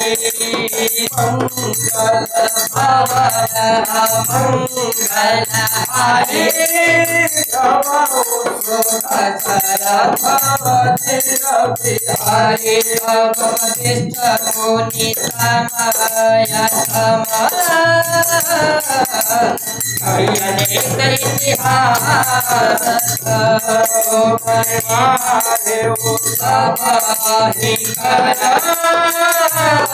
मंगल मंगल हरे हरे भवतिष्ठोनि समया समयनेकरितिहास परमादेव सभाहि करा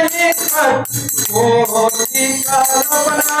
करई कोटि कल्पना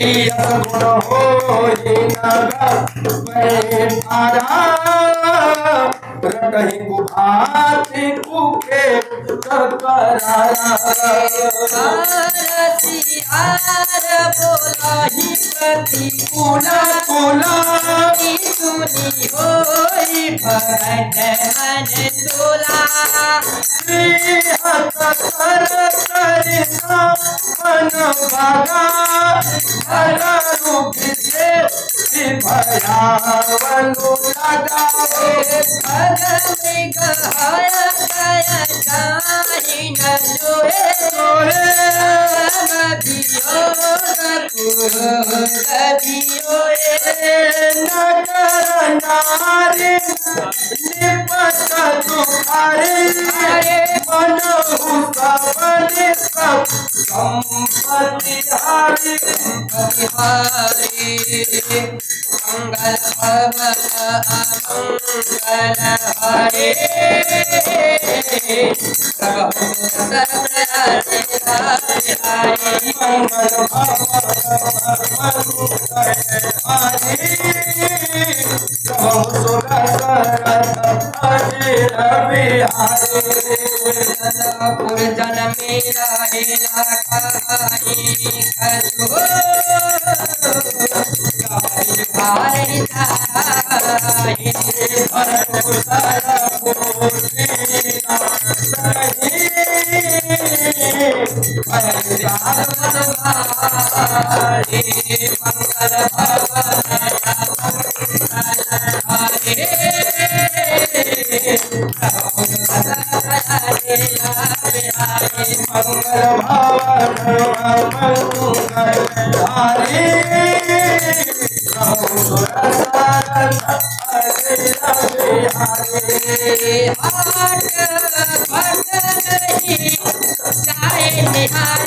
भरतन करनियराई कहीं कुभाती कुके रसियार बोलहि प्रति कुल कुला सुनी होई भगत मन सोला Shri Hare Mangal Bhavana Amangala Bye. जोए सोहे Bye.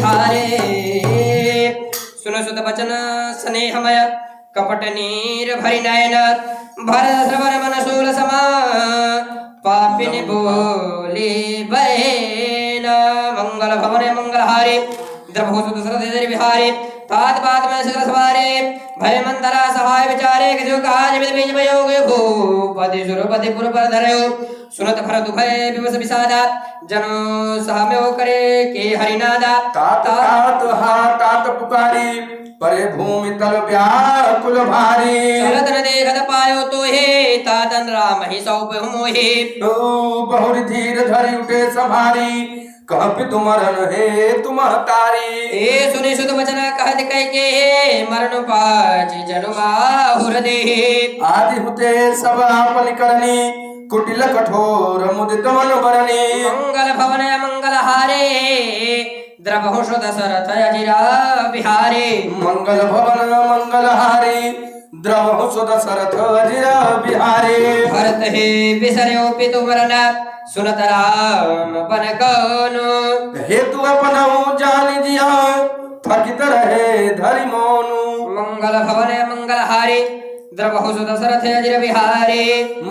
बिहारे। सुनो सुत बचन स्नेहमय कपट नीर भरि नयन भर श्रवण मन शूल समा पापिन बोले बहे मंगल भवन मंगल हारे द्रवहु सुत दशरथ अजय बिहारे। पाद पाद में सकल सवारे भय मंदरा सहाय विचारे किजु काज विद बीज मयोग भू पति सुर पति पुर पर धरयो। सुनत भरत भय विवस विषादा। जनो सहम्यो करे के हरिनादा। तात तात हा तात पुकारी परे भूमि तल व्याकुल भारी। चलत न देखत पायो तो हे तातन राम ही सौप मोहे तो बहुर धीर धरि उठे सभारी कह तुमरन हे तुम तारी। ए सुनि सुत वचन कहत कह के मरण पाची जनु बाहुर दे। आदि हुते सब आपन करनी कुटिल कठोर मुदित मन बरनी मंगल भवन मंगल हारे। द्रवहु सुत दशरथ अजिरा बिहारे मंगल भवन मंगल हारी। द्रव सुद सरथ अजिर बिहारी भरत हे बिसर्यो पितु मरण सुनत राम बन कौनु हेतु अपन जान दिया थकित रहे धरि मोनु। मंगल भवन मंगल हारे द्रवहु दशरथ अजिर बिहारे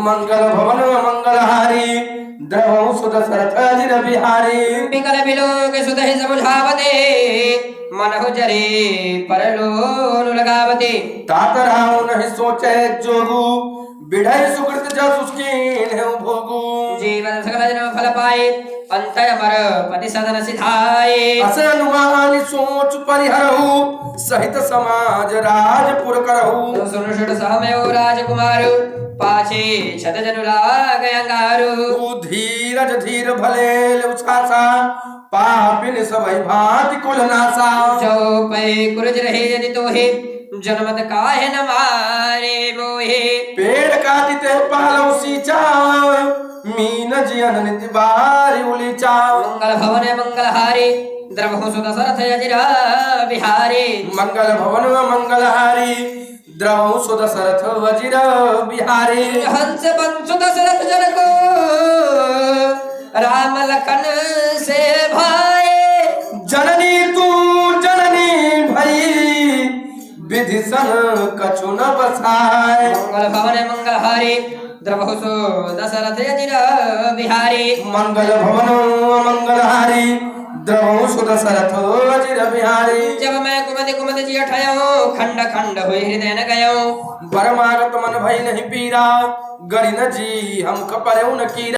मंगल भवन मंगल हारी द्रवहु सुदशरथ अजिर बिहारी विकल बिलोक सुत ही समुझावते मनहु जरे परलोनु लगावते। तात राम नहीं सोचे जोगु बिढ़ई सुकृत जस उसकी भोगु जीवन सकल जन्म फल पाए अंतर अमर सिधाए अस अनुमान सोच परिहरहु सहित समाज राजपुर करहु सुन राजकुमार पाछे छत जनु लाग अंगारू तू धीरज धीर भले उछासा पापिन सबई भांति कुल नासा जो पै कुरज रहे यदि तोहे जनमत काहे न मारे मोहे। पेड़ काटिते पालव सींचा मीन जियन निति बारी उलीचा मंगल भवन मंगल हारे द्रवहु सुत सरथ यजिरा बिहारे। मंगल भवन मंगलहारी द्रव सुद सरथ वजिर बिहारी। हंस बंसु दशरथ जन को राम लखन से भाए। जननी तू विधि सन कछु न बसाए मंगल भवन मंगल हारे द्रवहु सु दशरथ बिहारे। मंगल भवन वजिर बिहारी। जब मैं कुमति कुमति जी ठयो खंड खंड हुई हृदय न गयो। बरमागत मन भई नहीं पीरा गरी न जी हम कपरे न कीरा।